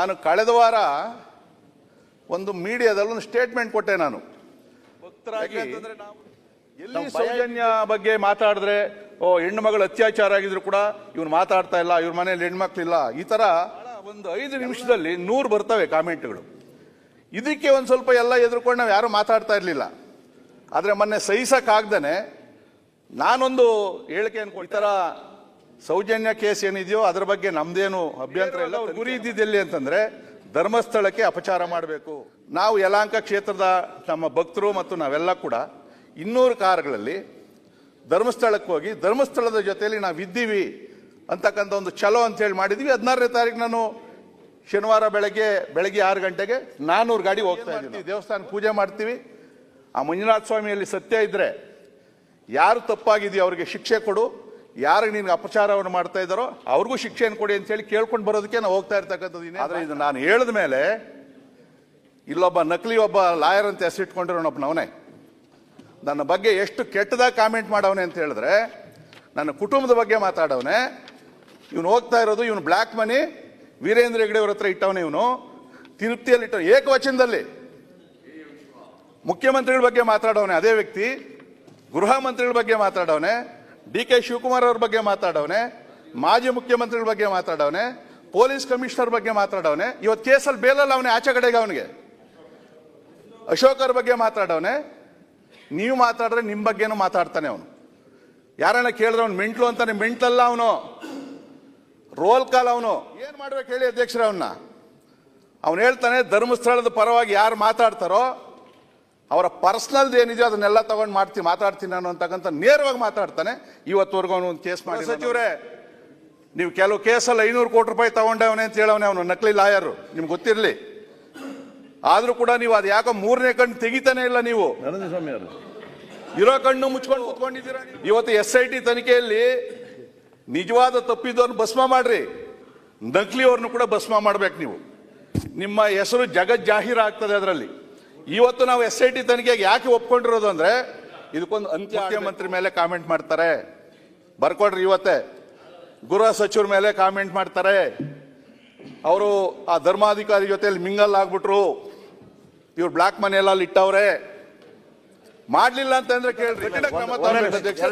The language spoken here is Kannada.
ನಾನು ಕಳೆದ ವಾರ ಒಂದು ಮೀಡಿಯಾದಲ್ಲಿ ಒಂದು ಸ್ಟೇಟ್ಮೆಂಟ್ ಕೊಟ್ಟೆ ನಾನು. ಎಲ್ಲಿ ಸೌಜನ್ಯ ಬಗ್ಗೆ ಮಾತಾಡಿದ್ರೆ ಓ ಹೆಣ್ಣು ಮಗಳು ಅತ್ಯಾಚಾರ ಆಗಿದ್ರು ಕೂಡ ಇವ್ನು ಮಾತಾಡ್ತಾ ಇಲ್ಲ ಇವ್ರ ಮನೇಲಿ ಹೆಣ್ಮಕ್ಳಿಲ್ಲ. ಈ ತರ ಒಂದು ಐದು ನಿಮಿಷದಲ್ಲಿ ನೂರು ಬರ್ತವೆ ಕಾಮೆಂಟ್ಗಳು. ಇದಕ್ಕೆ ಒಂದು ಸ್ವಲ್ಪ ಎಲ್ಲ ಎದುರ್ಕೊಂಡು ನಾವು ಯಾರು ಮಾತಾಡ್ತಾ ಇರಲಿಲ್ಲ. ಆದರೆ ಮೊನ್ನೆ ಸಹಿಸಕ್ಕಾಗ್ದೇನೆ ನಾನೊಂದು ಹೇಳಿಕೆ ಅನ್ಕೊಂಡು ಈ ಥರ ಸೌಜನ್ಯ ಕೇಸ್ ಏನಿದೆಯೋ ಅದರ ಬಗ್ಗೆ ನಮ್ದೇನು ಅಭ್ಯಂತರ ಇಲ್ಲ. ಗುರಿ ಇದ್ದಿದ್ದೆಲ್ಲಿ ಅಂತಂದ್ರೆ ಧರ್ಮಸ್ಥಳಕ್ಕೆ ಅಪಚಾರ ಮಾಡಬೇಕು. ನಾವು ಯಲಾಂಕ ಕ್ಷೇತ್ರದ ನಮ್ಮ ಭಕ್ತರು ಮತ್ತು ನಾವೆಲ್ಲ ಕೂಡ ಇನ್ನೂರು ಕಾರುಗಳಲ್ಲಿ ಧರ್ಮಸ್ಥಳಕ್ಕೆ ಹೋಗಿ ಧರ್ಮಸ್ಥಳದ ಜೊತೆಯಲ್ಲಿ ನಾವು ಇದ್ದೀವಿ ಅಂತಕ್ಕಂಥ ಒಂದು ಛಲೋ ಅಂತ ಹೇಳಿ ಮಾಡಿದ್ವಿ. ಹದಿನಾರನೇ ತಾರೀಕು ನಾನು ಶನಿವಾರ ಬೆಳಗ್ಗೆ ಬೆಳಗ್ಗೆ ಆರು ಗಂಟೆಗೆ ನಾನೂರು ಗಾಡಿ ಹೋಗ್ತಾ ಇದ್ದೀವಿ ದೇವಸ್ಥಾನ ಪೂಜೆ ಮಾಡ್ತೀವಿ. ಆ ಮಂಜುನಾಥ ಸ್ವಾಮಿಯಲ್ಲಿ ಸತ್ಯ ಇದ್ರೆ ಯಾರು ತಪ್ಪಾಗಿದೆಯೋ ಅವರಿಗೆ ಶಿಕ್ಷೆ ಕೊಡು. ಯಾರಿಗೆ ನಿನ್ಗೆ ಅಪಚಾರವನ್ನು ಮಾಡ್ತಾ ಇದ್ದಾರೋ ಅವ್ರಿಗೂ ಶಿಕ್ಷೆಯನ್ನು ಕೊಡಿ ಅಂತ ಹೇಳಿ ಕೇಳ್ಕೊಂಡು ಬರೋದಕ್ಕೆ ನಾವು ಹೋಗ್ತಾ ಇರ್ತಕ್ಕಂಥದ್ದು ಆದರೆ ಇದು ನಾನು ಹೇಳಿದ ಮೇಲೆ ಇಲ್ಲೊಬ್ಬ ನಕಲಿ ಒಬ್ಬ ಲಾಯರ್ ಅಂತ ಹೆಸರಿಟ್ಕೊಂಡಿರೋನೊಬ್ಬನವನೇ ನನ್ನ ಬಗ್ಗೆ ಎಷ್ಟು ಕೆಟ್ಟದಾಗ ಕಾಮೆಂಟ್ ಮಾಡವನೆ ಅಂತ ಹೇಳಿದ್ರೆ ನನ್ನ ಕುಟುಂಬದ ಬಗ್ಗೆ ಮಾತಾಡವನೆ ಇವನು ಹೋಗ್ತಾ ಇರೋದು ಇವನು ಬ್ಲ್ಯಾಕ್ ಮನಿ ವೀರೇಂದ್ರ ಹೆಗಡೆ ಅವ್ರ ಹತ್ರ ಇಟ್ಟವನೇ ಇವನು. ತಿರುಪ್ತಿಯಲ್ಲಿ ಇಟ್ಟವನು ಏಕವಚನದಲ್ಲಿ ಮುಖ್ಯಮಂತ್ರಿಗಳ ಬಗ್ಗೆ ಮಾತಾಡವನೆ ಅದೇ ವ್ಯಕ್ತಿ. ಗೃಹ ಮಂತ್ರಿಗಳ ಬಗ್ಗೆ ಮಾತಾಡವನೆ. ಡಿ ಕೆ ಶಿವಕುಮಾರ್ ಅವ್ರ ಬಗ್ಗೆ ಮಾತಾಡವನೆ, ಮಾಜಿ ಮುಖ್ಯಮಂತ್ರಿಗಳ ಬಗ್ಗೆ ಮಾತಾಡವನೆ, ಪೊಲೀಸ್ ಕಮಿಷನರ್ ಬಗ್ಗೆ ಮಾತಾಡವನೆ, ಇವತ್ತು ಕೇಸಲ್ಲಿ ಬೇಲಲ್ಲ ಅವನೇ ಆಚೆ ಕಡೆಗೆ ಅವನಿಗೆ. ಅಶೋಕ್ ಬಗ್ಗೆ ಮಾತಾಡವನೆ, ನೀವು ಮಾತಾಡಿದ್ರೆ ನಿಮ್ಮ ಬಗ್ಗೆನೂ ಮಾತಾಡ್ತಾನೆ ಅವನು. ಯಾರನ್ನ ಕೇಳಿದ್ರೆ ಅವ್ನು ಮೆಂಟ್ಲು ಅಂತಾನೆ, ಮೆಂಟ್ಲಲ್ಲ ಅವನು. ರೋಲ್ ಕಾಲ್ ಅವನು. ಏನು ಮಾಡ್ಬೇಕು ಹೇಳಿ ಅಧ್ಯಕ್ಷರ ಅವನ್ನ ಅವನು ಹೇಳ್ತಾನೆ, ಧರ್ಮಸ್ಥಳದ ಪರವಾಗಿ ಯಾರು ಮಾತಾಡ್ತಾರೋ ಅವರ ಪರ್ಸ್ನಲ್ದು ಏನಿದೆಯೋ ಅದನ್ನೆಲ್ಲ ತಗೊಂಡು ಮಾಡ್ತೀನಿ ಮಾತಾಡ್ತೀನಿ ನಾನು ಅಂತಕ್ಕಂಥ ನೇರವಾಗಿ ಮಾತಾಡ್ತಾನೆ. ಇವತ್ತುವರೆಗೂ ಅವನು ಒಂದು ಕೇಸ್ ಮಾಡಿ ಸಚಿವರೇ ನೀವು ಕೆಲವು ಕೇಸಲ್ಲಿ ಐನೂರು ಕೋಟಿ ರೂಪಾಯಿ ತಗೊಂಡವನೇ ಅಂತ ಹೇಳವನೆ ಅವನು ನಕಲಿ ಲಾಯರು. ನಿಮ್ಗೆ ಗೊತ್ತಿರಲಿ. ಆದರೂ ಕೂಡ ನೀವು ಅದು ಯಾಕೋ ಮೂರನೇ ಕಣ್ಣು ತೆಗಿತಾನೆ ಇಲ್ಲ ನೀವು. ಇರೋ ಕಣ್ಣು ಮುಚ್ಕೊಂಡು ಕೂತ್ಕೊಂಡಿದ್ದೀರಾ ಇವತ್ತು ಎಸ್ ಐ ಟಿ ತನಿಖೆಯಲ್ಲಿ ನಿಜವಾದ ತಪ್ಪಿದ್ದವ್ರನ್ನ ಭಸ್ಮ ಮಾಡ್ರಿ. ನಕಲಿ ಅವ್ರನ್ನು ಕೂಡ ಭಸ್ಮ ಮಾಡ್ಬೇಕು ನೀವು. ನಿಮ್ಮ ಹೆಸರು ಜಗತ್ ಜಾಹೀರ್ ಆಗ್ತದೆ ಅದರಲ್ಲಿ. ಇವತ್ತು ನಾವು ಎಸ್ ಐ ಟಿ ತನಿಖೆಗೆ ಯಾಕೆ ಒಪ್ಕೊಂಡಿರೋದು ಅಂದ್ರೆ ಇದಕ್ಕೊಂದು ಅಂತ್ಯ ಮುಖ್ಯಮಂತ್ರಿ ಮೇಲೆ ಕಾಮೆಂಟ್ ಮಾಡ್ತಾರೆ. ಬರ್ಕೊಡ್ರಿ ಇವತ್ತೇ. ಗೃಹ ಸಚಿವರ ಮೇಲೆ ಕಾಮೆಂಟ್ ಮಾಡ್ತಾರೆ. ಅವರು ಆ ಧರ್ಮಾಧಿಕಾರಿ ಜೊತೆಯಲ್ಲಿ ಮಿಂಗಲ್ ಆಗ್ಬಿಟ್ರು. ಇವ್ರು ಬ್ಲಾಕ್ ಮನಿ ಎಲ್ಲ ಅಲ್ಲಿ ಇಟ್ಟವ್ರೆ. ಮಾಡ್ಲಿಲ್ಲ ಅಂತಂದ್ರೆ ಕೇಳ್ರಿ. ಕಠಿಣ ಕ್ರಮ ಅಧ್ಯಕ್ಷ.